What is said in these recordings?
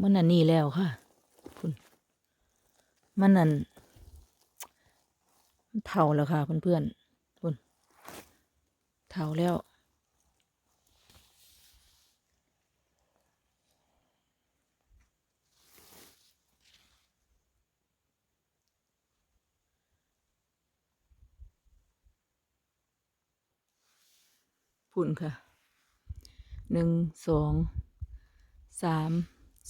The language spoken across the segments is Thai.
มันอันนี้แล้วค่ะคุณมันนั่นมันเท่าแล้วค่ะ เพื่อนๆคุณเท่าแล้วพุ่นค่ะหนึ่งสองสาม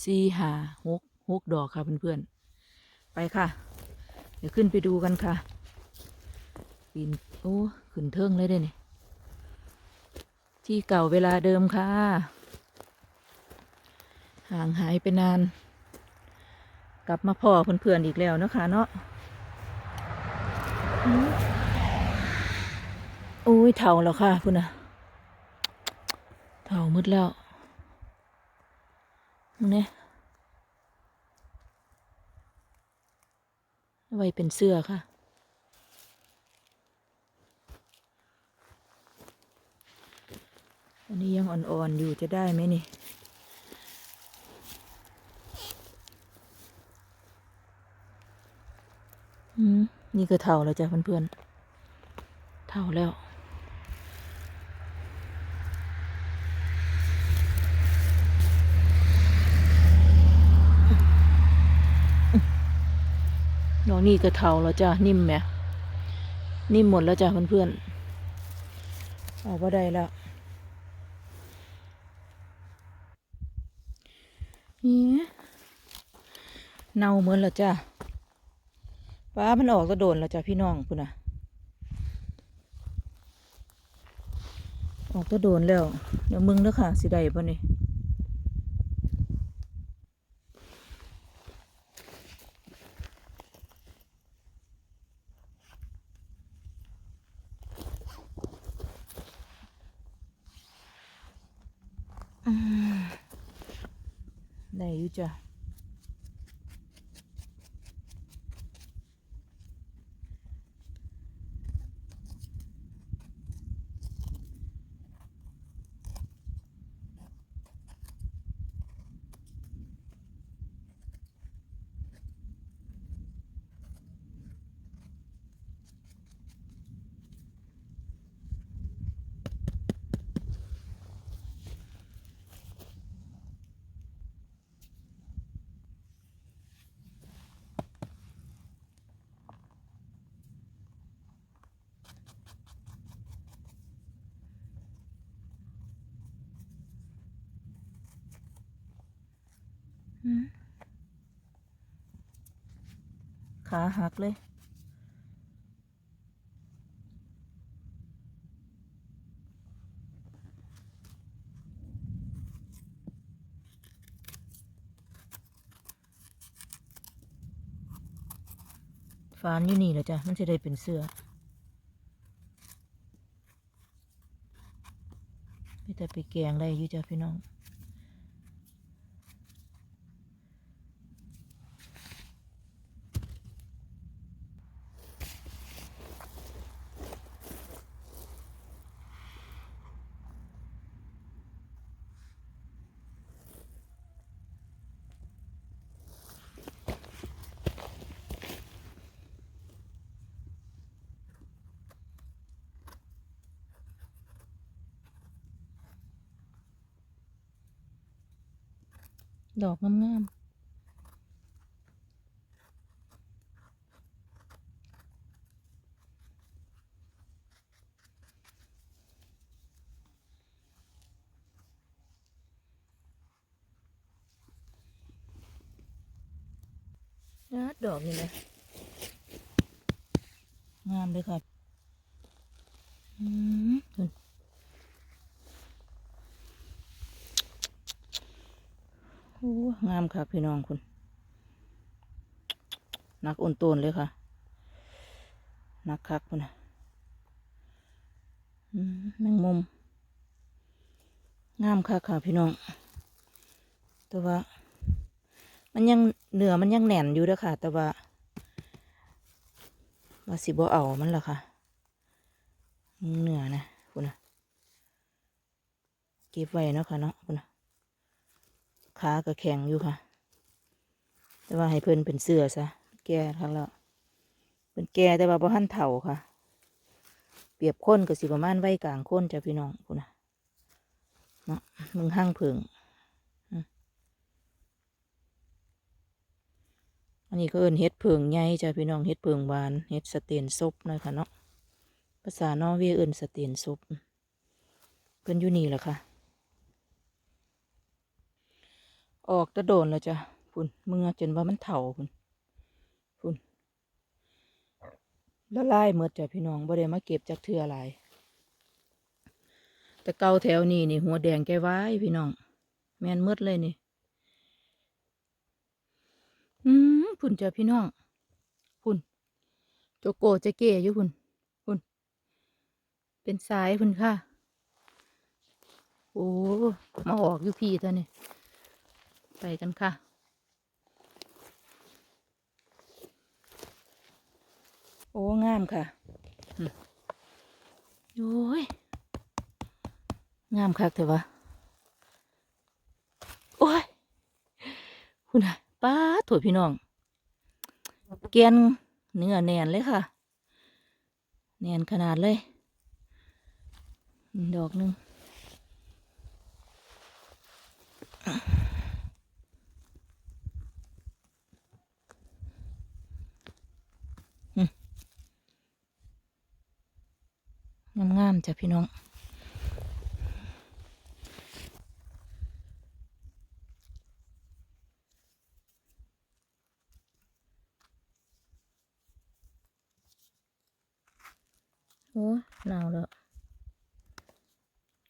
สี่ห้าหกหกดอกค่ะเพื่อนๆ ไปค่ะ เดี๋ยวขึ้นไปดูกันค่ะปีนโอ้ขึ้นเทิงเลยเด้นี่ที่เก่าเวลาเดิมค่ะ ห่างหายไปนาน กลับมาพ่อเพื่อนๆอีกแล้วนะคะเนาะโอ้ยเท่าแล้วค่ะพุ่นน่ะเท่ามืดแล้ว นี่ไว้เป็นเสื้อค่ะ อันนี้ยังอ่อนๆอยู่จะได้ไหมนี่อืมนี่ก็เท่าแล้วจ้ะเพื่อนๆเท่าแล้ว นี่ก็เทาแล้วจ้ะนิ่มไหมนิ่มหมดแล้วจ้ะเพื่อนๆเอาก็ได้แล้วนี่เน่าเหมือนแล้วจ้ะป้ามันออกก็โดนแล้วจ้ะพี่น้องพุ่นน่ะออกก็โดนแล้ว เดี๋ยวมึงเด้อค่ะสิได้ปะนี่ จ้ะ ขาหักเลย ฟานอยู่นี่แหละจ้ะ มันจะได้เป็นเสื้อไม่แต่ไปแกงได้อยู่จ้ะพี่น้อง ดอกงามๆนะดอกนี่นะงามเลยค่ะ อืมเพิ่น โอ้ งามค่ะพี่น้องคุณนักอุ่นตูนเลยค่ะ นักคักคุณนะแมงมุม งามค่ะค่ะพี่น้อง แต่ว่า มันยังเหนือมันยังแหน่นอยู่เด้อค่ะ แต่ว่าว่าสิบ่เอามันละค่ะเหนือนะคุณนะเก็บไว้เนาะค่ะเนาะคุณนะ ขาก็แข็งอยู่ค่ะ แต่ว่าให้เพิ่นเป็นเสื้อซะ แก่ครั้งแล้วเป็นแก่แต่ว่าบ่ทันเฒ่าค่ะ เปรียบคนก็สิประมาณวัยกลางคนจ้ะพี่น้องพุ่นะเนาะมึงห้างเพิงอันนี้ก็เอินเฮ็ดเพิงใหญ่จ้ะพี่น้องเฮ็ดเพิงหวานเฮ็ดสเตนซบนะคะเนาะภาษานอเวย์เอินสเตนซบเพิ่นอยู่นี่แหละค่ะ ออกตะโดนแล้วจ้ะพุ่นเมื่อจนว่ามันเถ่าพุ่นพุ่นละลายหมดจ้ะพี่น้องบ่ได้มาเก็บจากเทือหลายแต่เก่าแถวนี้นี่หัวแดงแกไว้พี่น้อง แม่นหมดเลยนี่ อืมพุ่นจ้ะพี่น้อง พุ่นโจโกจะเก๋อยู่พุ่นพุ่น เป็นสายพุ่นค่ะ โอ้ มาออกอยู่พี่เท่านี่ ไปกันค่ะ โอ้ งามค่ะอืมโอ้ย งามคักเถอะวะโอ้ย คุณน่ะป้าดโถั่วพี่น้องแกนเนื้อแน่นเลยค่ะ แน่นขนาดเลย ดอกหนึ่ง งามๆ จ้ะพี่น้อง โอ้หนาวแล้ว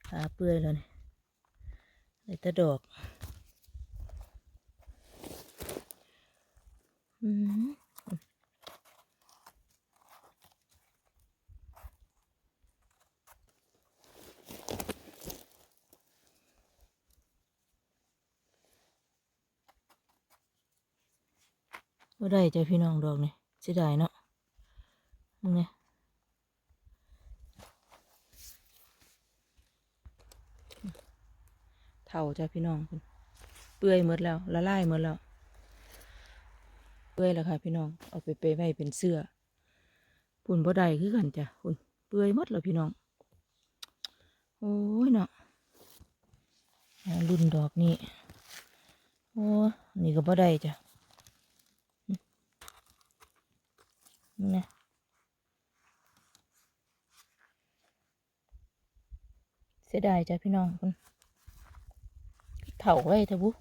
ขาเปื่อยแล้วเนี่เลยแต่ดอก อืม ว่ได้จ้ะพี่น้องดอกนี่เสียดายเนาะมึงเนี่ยเท่าจ้ะพี่น้องเปื่อยหมดแล้วละลายหมดแล้วเปื่อยแล้วค่ะพี่น้องเอาไปไปไว้เป็นเสื้อปุ่นบ่ได้คือกันจ้ะคุณเปื่อยหมดแล้วพี่น้องโอ้ยเนาะรุ่นดอกนี่โอ้นี่ก็บ่ได้จ้ะ นี่นะเสียดายจ้ะพี่น้องคุณเถาไว้เถอะบุ๊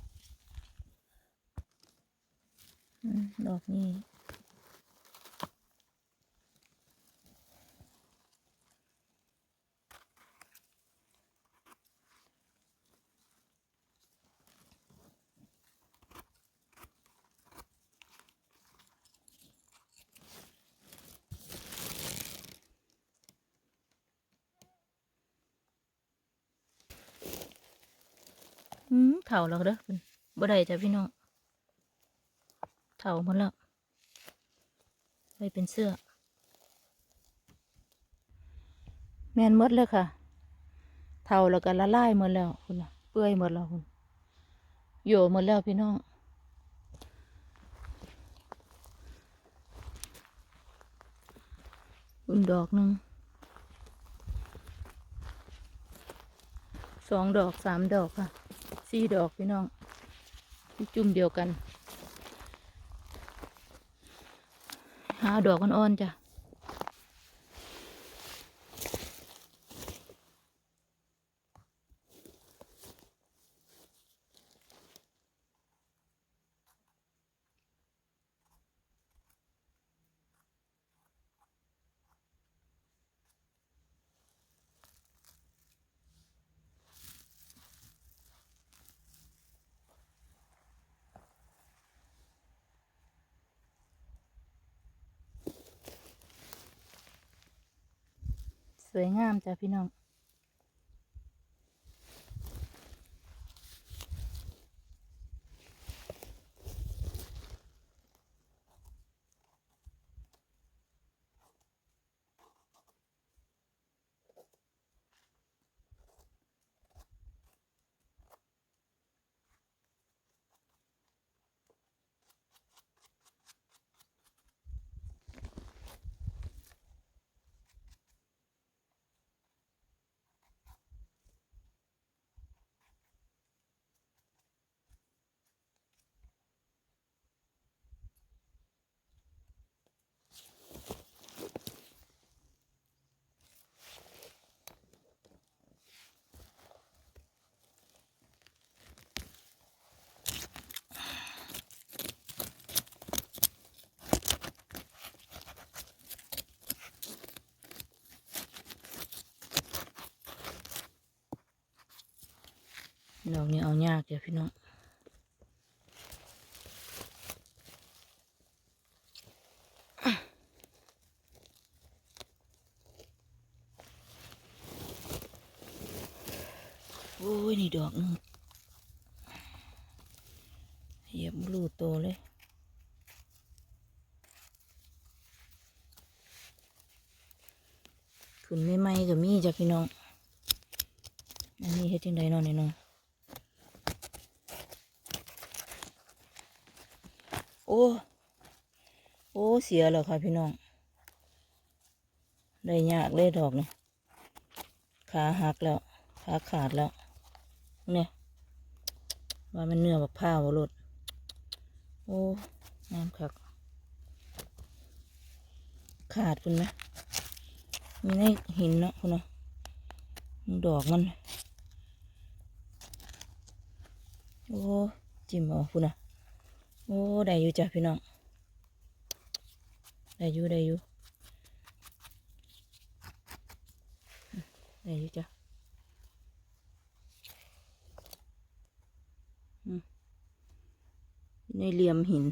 ดอกนี้อืม เถาแล้วเด้อคุณบ่ได้จ้ะพี่น้องเถาหมดแล้วไปเป็นเสื้อ แมนหมดเลยค่ะ เท่าแล้วก็ละลายหมดแล้วคุณเปื่อยหมดแล้วคุณโยหมดแล้วพี่น้อง คุณดอกหนึ่งสองดอกสามดอกค่ะ สี่ดอกพี่น้องที่จุ่มเดียวกัน หาดอกอ่อนๆจ้ะ วยงามจ้ะพี่น้อง ดอกนี้เอายากจ้ะพี่น้องโอ้ย นี่ดอกนึงเหยียบรูโตเลยขึ้นไม่ไหมๆก็มีจ้ะพี่น้อง อันนี้เฮ็ดจังไดนาะนี่เนาะ โอ้ โอ้ เสียแล้วค่ะพี่น้อง ได้ยากเลยดอกเนี่ยขาหักแล้ว ขาขาดแล้ว เนี่ย ว่ามันเนื้อแบักผ้าวรดโอ้น้ำคัก ขาดคุณไหมมีในหินเนาะคุณเนาะดอกมัน โอ้ จิ้มเอาคุณน่ะ โอ้ได้อยู่จ้ะพี่น้องได้อยู่ได้อยู่ได้อยู่จ้ะในเหลี่ยมหิน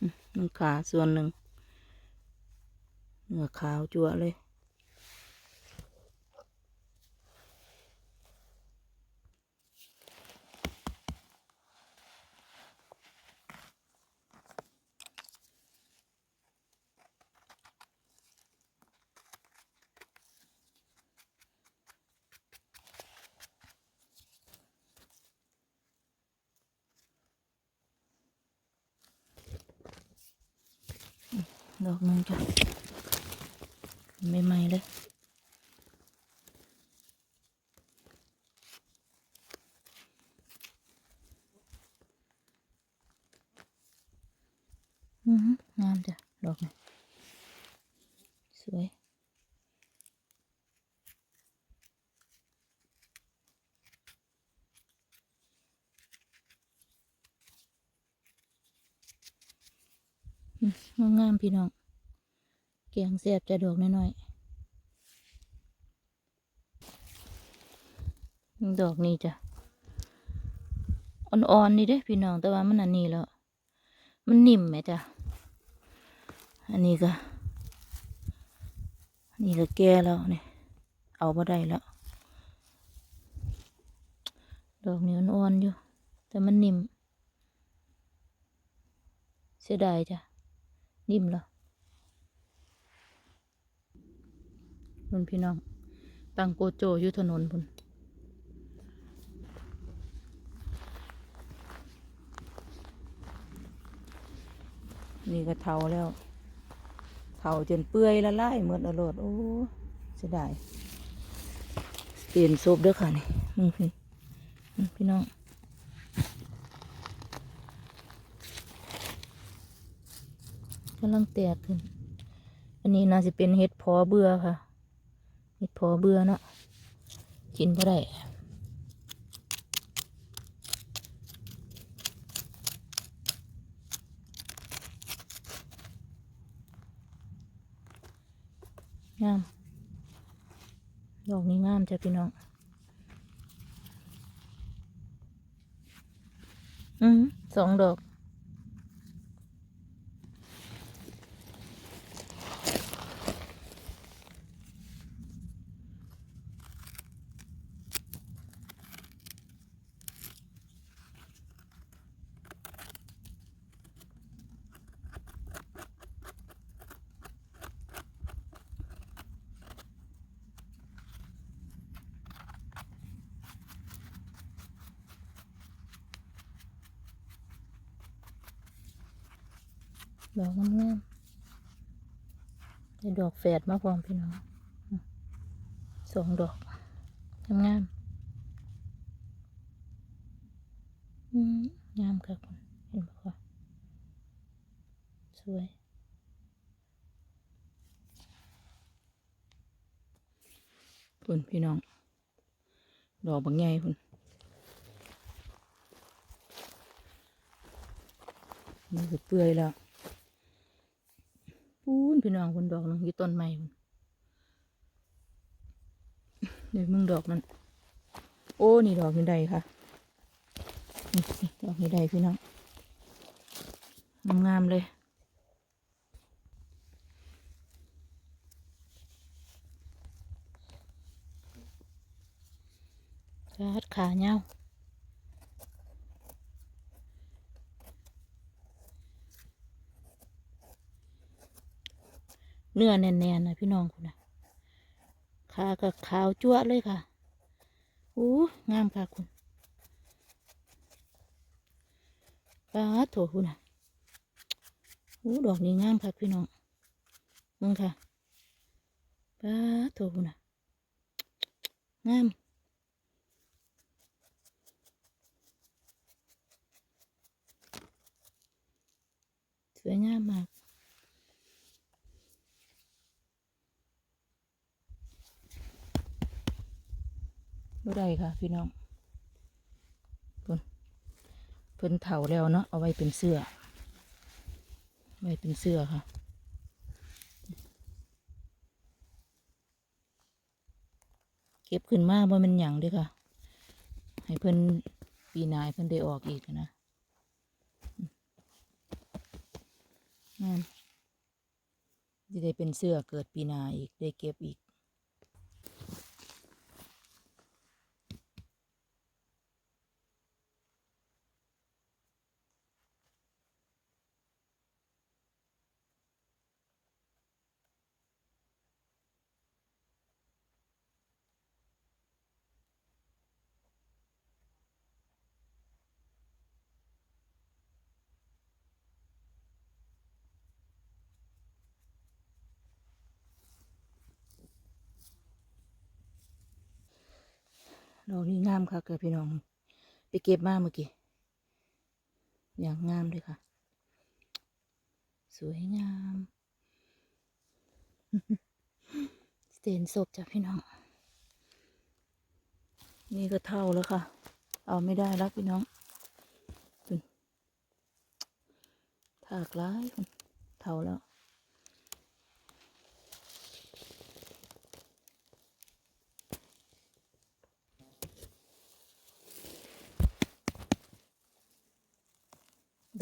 อืมมันขาส่วนหนึ่งเหนือขาวจั่วเลย ดอกนึงจ้ะไม่ไหมเลย อือหืองามจ้ะ ดอกนี้สวย อืม งามพี่น้องแกงแซ่บจะดอกน้อยๆดอกนี้จ้ะอ่อนๆนี่เด้พี่น้องแต่ว่ามันอันนี้แล้วมันนิ่มไหมจ้ะอันนี้ก็อันนี้ก็แก่แล้วเนี่ยเอาบ่ได้แล้วดอกนี้มันอ่อนอยู่แต่มันนิ่มเสียดายจ้ะ นิ่มแล้วพุ่นพี่น้อง ตังโกโจอยู่ถนนพุ่นนี่ก็เทาแล้ว เทาจนเปื่อยละลายหมดออรดโอ้เสียดายเปลี่ยนซุปเด้วยค่ะนี่มึงพี่ พี่น้อง กำลังแตกขึ้น อันนี้น่าจะเป็นเห็ดพอเบื่อค่ะ เห็ดพอเบื่อเนาะ กินบ่ได้งาม ดอกนี้งามจ้ะพี่น้อง อืมสองดอก ดอกงามๆได้ดอกแฝดมาพร้อมพี่น้องสองดอกงามๆงามค่ะคุณเห็นปะคะสวยคุณพี่น้อง ดอกบางใหญ่คุณนี่คือเปื่อยแล้ว ปูนพี่น้องคนดอกนึงอยู่ต้นไม้พุ่นเดี๋ยวมึงดอกนั้นโอ้นี่ดอกนี่ใดค่ะนี่ดอกนี่ใดพี่น้องงามๆเลยรัดขาเงา เนื้อแน่นๆนะพี่น้องคุณนะขากับขาวจั่วเลยค่ะอู้งามค่ะคุณปลาโถคุณนะอู้ดอกนี้งามค่ะพี่น้องมึงค่ะปลาโถคุณนะงามสวยงามมาก บ่ได้ค่ะ พี่น้องเพิ่นเพิ่นเถาแล้วเนาะเอาไว้เป็นเสื้อไว้เป็นเสื้อค่ะเก็บขึ้นมาบ่แมันหยังด้อค่ะ ให้เพิ่นปีนายเพิ่นได้ออกอีกนะงามจะได้เป็นเสื้อเกิดปีนาอีกได้เก็บอีก ดอกนี้งามค่ะเกิดพี่น้อง ไปเก็บมาเมื่อกี้ อย่างงามเลยค่ะ สวยงามสเตนศพจ้ะพี่น้อง นี่ก็เท่าแล้วค่ะ เอาไม่ได้แล้วพี่น้องถากร้ายคุณเท่าแล้ว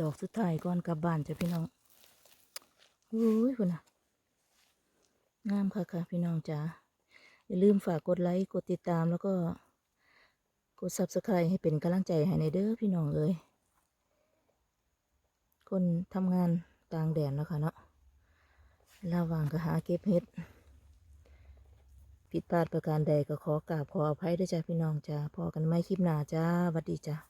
ดอกสุดท้ายก่อนกลับบ้านจ้ะพี่น้องอุ้ยคุณนะงามค่ะค่ะพี่น้องจ๋าอย่าลืมฝากกดไลค์กดติดตามแล้วก็ กด subscribe ให้เป็นกำลังใจให้ในเด้อพี่น้องเอ้ยคนทำงานกลางแดดแล้วค่ะเนาะระหว่างก็หาเก็บเห็ดผิดพลาดประการใดก็ขอกราบขออภัยด้วยจ้ะพี่น้องจ้าพอกันไม่คลิปหน้าจ้าหวัดดีจ้า